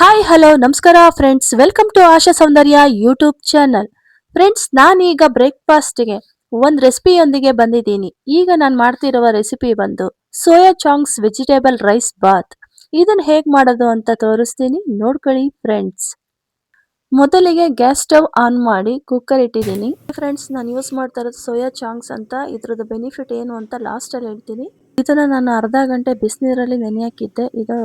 Hi hello ನಮಸ್ಕಾರ friends welcome to Asha Soundarya YouTube channel friends ನಾನೀಗ ಬ್ರೇಕ್ಫಾಸ್ಟ್ಗೆ ಒಂದು ರೆಸಿಪಿಯೊಂದಿಗೆ ಬಂದಿದ್ದೀನಿ. ಈಗ ನಾನು ಮಾಡ್ತಿರುವ ರೆಸಿಪಿ ಬಂದು soya chunks vegetable rice bath ಇದನ್ನು ಹೇಗೆ ಮಾಡೋದು ಅಂತ ತೋರಿಸ್ತೀನಿ. ನೋಡ್ಕೊಳ್ಳಿ ಫ್ರೆಂಡ್ಸ್ ಮೊದಲಿಗೆ ಗ್ಯಾಸ್ ಸ್ಟವ್ ಆನ್ ಮಾಡಿ ಕುಕ್ಕರ್ ಇಟ್ಟಿದ್ದೀನಿ. ಫ್ರೆಂಡ್ಸ್ ನಾನು ಯೂಸ್ ಮಾಡ್ತಾ ಇರೋದು ಸೋಯಾ ಚಾಂಗ್ಸ್ ಅಂತ. ಇದ್ರದ್ದು ಬೆನಿಫಿಟ್ ಏನು ಅಂತ ಲಾಸ್ಟಲ್ಲಿ ಹೇಳ್ತೀನಿ. ಇದನ್ನ ನಾನು ಅರ್ಧ ಗಂಟೆ ಬಿಸಿನೀರಲ್ಲಿ ನೆನೆಯಾಕಿದ್ದೆ. ಇದು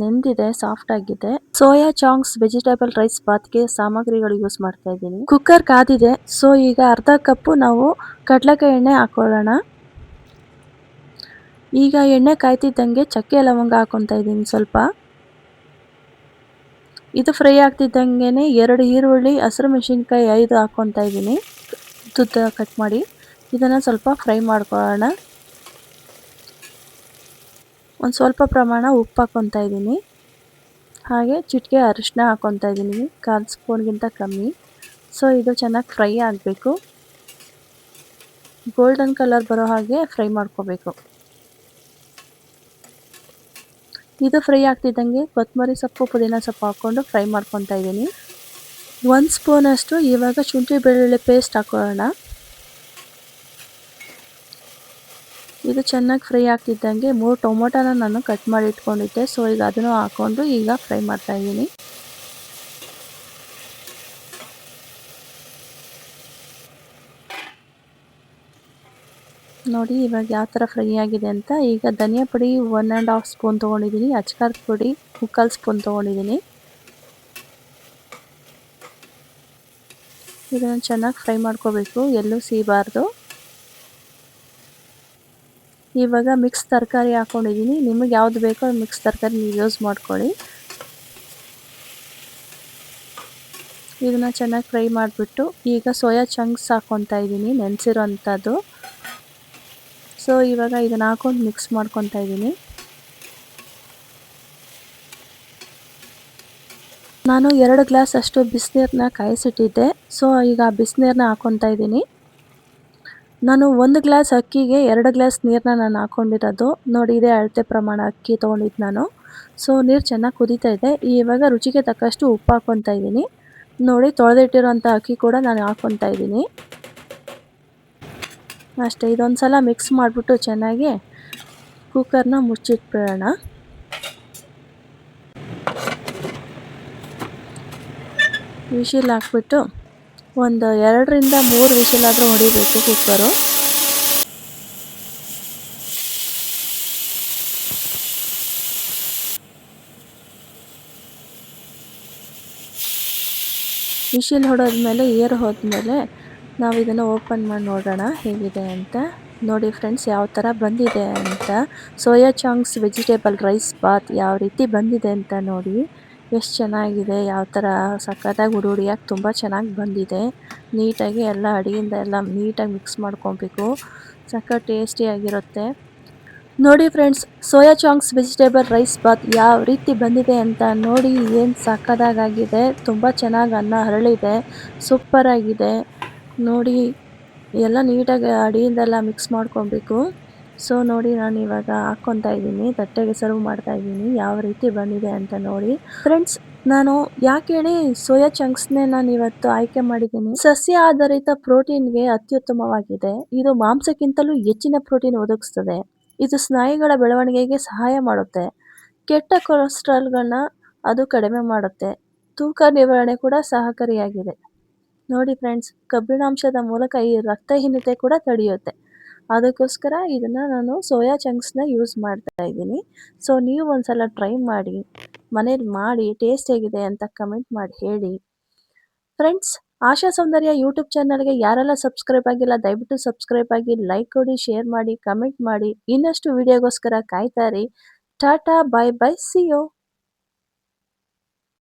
ನೆಂದಿದೆ ಸಾಫ್ಟ್ ಆಗಿದೆ. ಸೋಯಾ ಚಾಂಗ್ಸ್ ವೆಜಿಟೇಬಲ್ ರೈಸ್ ಬಾತ್ಗೆ ಸಾಮಗ್ರಿಗಳು ಯೂಸ್ ಮಾಡ್ತಾ ಇದ್ದೀನಿ. ಕುಕ್ಕರ್ ಕಾದಿದೆ ಸೊ ಈಗ ಅರ್ಧ ಕಪ್ಪು ನಾವು ಕಡಲೆಕಾಯಿ ಎಣ್ಣೆ ಹಾಕೊಳ್ಳೋಣ. ಈಗ ಎಣ್ಣೆ ಕಾಯ್ತಿದ್ದಂಗೆ ಚಕ್ಕೆ ಲವಂಗ ಹಾಕೊತಾ ಇದ್ದೀನಿ ಸ್ವಲ್ಪ. ಇದು ಫ್ರೈ ಆಗ್ತಿದ್ದಂಗೆ ಎರಡು ಈರುಳ್ಳಿ, ಹಸಿರು ಮೆಣಸಿನ್ಕಾಯಿ ಐದು ಹಾಕೊತಾ ಇದ್ದೀನಿ. ತುತ್ತ ಕಟ್ ಮಾಡಿ. ಇದನ್ನು ಸ್ವಲ್ಪ ಫ್ರೈ ಮಾಡ್ಕೊಳ್ಳೋಣ. ಒಂದು ಸ್ವಲ್ಪ ಪ್ರಮಾಣ ಉಪ್ಪು ಹಾಕ್ಕೊತಾ ಇದ್ದೀನಿ. ಹಾಗೆ ಚಿಟಿಕೆ ಅರಿಶಿನ ಹಾಕ್ಕೊತಾ ಇದ್ದೀನಿ. ಕಾಲು ಸ್ಪೂನ್ಗಿಂತ ಕಮ್ಮಿ. ಸೊ ಇದು ಚೆನ್ನಾಗಿ ಫ್ರೈ ಆಗಬೇಕು. ಗೋಲ್ಡನ್ ಕಲರ್ ಬರೋ ಹಾಗೆ ಫ್ರೈ ಮಾಡ್ಕೋಬೇಕು. ಇದು ಫ್ರೈ ಆಗ್ತಿದ್ದಂಗೆ ಕೊತ್ತಂಬರಿ ಸೊಪ್ಪು, ಪುದೀನ ಸೊಪ್ಪು ಹಾಕ್ಕೊಂಡು ಫ್ರೈ ಮಾಡ್ಕೊತಾ ಇದ್ದೀನಿ. ಒಂದು ಸ್ಪೂನಷ್ಟು ಇವಾಗ ಶುಂಠಿ ಬೆಳ್ಳುಳ್ಳಿ ಪೇಸ್ಟ್ ಹಾಕೊಳ್ಳೋಣ. ಇದು ಚೆನ್ನಾಗಿ ಫ್ರೈ ಆಗ್ತಿದ್ದಂಗೆ ಮೂರು ಟೊಮೊಟೊನ ನಾನು ಕಟ್ ಮಾಡಿ ಇಟ್ಕೊಂಡಿದ್ದೆ. ಸೊ ಈಗ ಅದನ್ನು ಹಾಕ್ಕೊಂಡು ಈಗ ಫ್ರೈ ಮಾಡ್ತಾ ಇದ್ದೀನಿ. ನೋಡಿ, ಇವಾಗ ಯಾವ ಥರ ಫ್ರೈ ಆಗಿದೆ ಅಂತ. ಈಗ ಧನಿಯಾ ಪುಡಿ ಒನ್ ಆ್ಯಂಡ್ ಹಾಫ್ ಸ್ಪೂನ್ ತೊಗೊಂಡಿದ್ದೀನಿ. ಅಚ್ಕಾರದ ಪುಡಿ ಮುಕ್ಕಾಲು ಸ್ಪೂನ್ ತೊಗೊಂಡಿದ್ದೀನಿ. ಇದನ್ನು ಚೆನ್ನಾಗಿ ಫ್ರೈ ಮಾಡ್ಕೋಬೇಕು. ಎಲ್ಲೂ ಸೀಬಾರ್ದು. ಇವಾಗ ಮಿಕ್ಸ್ ತರಕಾರಿ ಹಾಕ್ಕೊಂಡಿದ್ದೀನಿ ನಿಮಗೆ ಯಾವ್ದು ಬೇಕೋ ಮಿಕ್ಸ್ ತರಕಾರಿ ನೀವು ಯೂಸ್ ಮಾಡ್ಕೊಳ್ಳಿ. ಇದನ್ನ ಚೆನ್ನಾಗಿ ಫ್ರೈ ಮಾಡಿಬಿಟ್ಟು ಈಗ ಸೋಯಾ ಚಂಕ್ಸ್ ಹಾಕ್ಕೊತಾ ಇದ್ದೀನಿ ನೆನೆಸಿರೋಂಥದ್ದು ಸೊ ಇವಾಗ ಇದನ್ನು ಹಾಕೊಂಡು ಮಿಕ್ಸ್ ಮಾಡ್ಕೊತಾ ಇದ್ದೀನಿ ನಾನು ಎರಡು ಗ್ಲಾಸ್ ಅಷ್ಟು ಬಿಸಿನೀರನ್ನ ಕಾಯಿಸಿಟ್ಟಿದ್ದೆ. ಸೊ ಈಗ ಬಿಸಿನೀರನ್ನ ಹಾಕ್ಕೊತಾ ಇದ್ದೀನಿ ನಾನು ಒಂದು ಗ್ಲಾಸ್ ಅಕ್ಕಿಗೆ ಎರಡು ಗ್ಲಾಸ್ ನೀರನ್ನ ನಾನು ಹಾಕ್ಕೊಂಡಿರೋದು ನೋಡಿ, ಇದೇ ಅಳತೆ ಪ್ರಮಾಣ ಅಕ್ಕಿ ತೊಗೊಂಡಿದ್ದು ನಾನು. ಸೊ ನೀರು ಚೆನ್ನಾಗಿ ಕುದೀತಾ ಇದೆ. ಇವಾಗ ರುಚಿಗೆ ತಕ್ಕಷ್ಟು ಉಪ್ಪು ಹಾಕ್ಕೊತಾ ಇದ್ದೀನಿ. ನೋಡಿ ತೊಳೆದಿಟ್ಟಿರೋಂಥ ಅಕ್ಕಿ ಕೂಡ ನಾನು ಹಾಕ್ಕೊತಾ ಇದ್ದೀನಿ. ಅಷ್ಟೇ ಇದೊಂದು ಸಲ ಮಿಕ್ಸ್ ಮಾಡಿಬಿಟ್ಟು ಚೆನ್ನಾಗಿ ಕುಕ್ಕರ್ನ ಮುಚ್ಚಿಟ್ಬಿಡೋಣ. ವಿಶಿಲ್ ಹಾಕ್ಬಿಟ್ಟು ಒಂದು ಎರಡರಿಂದ ಮೂರು ವಿಷಲಾದರೂ ಹೊಡಿಬೇಕು ಕುಕ್ಕರು ವಿಶಿಲ್ ಹೊಡೋದ್ಮೇಲೆ ಏರ್ ಹೋದ್ಮೇಲೆ ನಾವು ಇದನ್ನು ಓಪನ್ ಮಾಡಿ ನೋಡೋಣ ಹೇಗಿದೆ ಅಂತ. ನೋಡಿ ಫ್ರೆಂಡ್ಸ್ ಯಾವ ಥರ ಬಂದಿದೆ ಅಂತ. Soya chunks vegetable rice bath ಯಾವ ರೀತಿ ಬಂದಿದೆ ಅಂತ ನೋಡಿ. ಎಷ್ಟು ಚೆನ್ನಾಗಿದೆ, ಯಾವ ಥರ ಸಖತ್ತಾಗಿ ಹುಡಿ ಹುಡಿಯಾಗಿ ತುಂಬ ಚೆನ್ನಾಗಿ ಬಂದಿದೆ. ನೀಟಾಗಿ ಎಲ್ಲ ಅಡಿಯಿಂದ ಎಲ್ಲ ನೀಟಾಗಿ ಮಿಕ್ಸ್ ಮಾಡ್ಕೊಬೇಕು. ಸಖತ್ ಟೇಸ್ಟಿಯಾಗಿರುತ್ತೆ ನೋಡಿ friends soya chunks vegetable rice bath ಯಾವ ರೀತಿ ಬಂದಿದೆ ಅಂತ ನೋಡಿ ಏನು ಸಕ್ಕದಾಗಿದೆ ತುಂಬ ಚೆನ್ನಾಗಿ ಅನ್ನ ಹರಳಿದೆ. ಸೂಪರಾಗಿದೆ ನೋಡಿ, ಎಲ್ಲ ನೀಟಾಗಿ ಅಡಿಯಿಂದೆಲ್ಲ ಮಿಕ್ಸ್ ಮಾಡ್ಕೊಬೇಕು. ಸೊ ನೋಡಿ ನಾನು ಇವಾಗ ಹಾಕ್ಕೊತಾ ಇದ್ದೀನಿ. ತಟ್ಟೆಗೆ ಸರ್ವ್ ಮಾಡ್ತಾ ಇದ್ದೀನಿ. ಯಾವ ರೀತಿ ಬಂದಿದೆ ಅಂತ ನೋಡಿ. ಫ್ರೆಂಡ್ಸ್ ನಾನು ಯಾಕೆ ಹೇಳಿ ಸೋಯಾ ಚಂಕ್ಸ್ನೇ ನಾನು ಇವತ್ತು ಆಯ್ಕೆ ಮಾಡಿದ್ದೀನಿ. ಸಸ್ಯ ಆಧಾರಿತ ಪ್ರೋಟೀನ್ಗೆ ಅತ್ಯುತ್ತಮವಾಗಿದೆ. ಇದು ಮಾಂಸಕ್ಕಿಂತಲೂ ಹೆಚ್ಚಿನ ಪ್ರೋಟೀನ್ ಒದಗಿಸ್ತದೆ. ಇದು ಸ್ನಾಯುಗಳ ಬೆಳವಣಿಗೆಗೆ ಸಹಾಯ ಮಾಡುತ್ತೆ. ಕೆಟ್ಟ ಕೊಲೆಸ್ಟ್ರಾಲ್ಗಳನ್ನ ಅದು ಕಡಿಮೆ ಮಾಡುತ್ತೆ. ತೂಕ ನಿವಾರಣೆ ಕೂಡ ಸಹಕಾರಿಯಾಗಿದೆ. ನೋಡಿ ಫ್ರೆಂಡ್ಸ್ ಕಬ್ಬಿಣಾಂಶದ ಮೂಲಕ ಈ ರಕ್ತಹೀನತೆ ಕೂಡ ತಡೆಯುತ್ತೆ. ಅದಕ್ಕೋಸ್ಕರ ಇದನ್ನು ನಾನು ಸೋಯಾ ಚಂಕ್ಸ್ನ ಯೂಸ್ ಮಾಡ್ತಾ ಇದ್ದೀನಿ. ಸೊ ನೀವು ಒಂದ್ಸಲ ಟ್ರೈ ಮಾಡಿ, ಮನೇಲಿ ಮಾಡಿ ಟೇಸ್ಟ್ ಹೇಗಿದೆ ಅಂತ ಕಮೆಂಟ್ ಮಾಡಿ ಹೇಳಿ. ಫ್ರೆಂಡ್ಸ್ ಆಶಾ ಸೌಂದರ್ಯ ಯೂಟ್ಯೂಬ್ ಚಾನಲ್ಗೆ ಯಾರೆಲ್ಲ ಸಬ್ಸ್ಕ್ರೈಬ್ ಆಗಿಲ್ಲ, ದಯವಿಟ್ಟು ಸಬ್ಸ್ಕ್ರೈಬ್ ಆಗಿ ಲೈಕ್ ಕೊಡಿ ಶೇರ್ ಮಾಡಿ ಕಮೆಂಟ್ ಮಾಡಿ. ಇನ್ನಷ್ಟು ವಿಡಿಯೋಗೋಸ್ಕರ ಕಾಯ್ತಾರೆ tata bye bye see you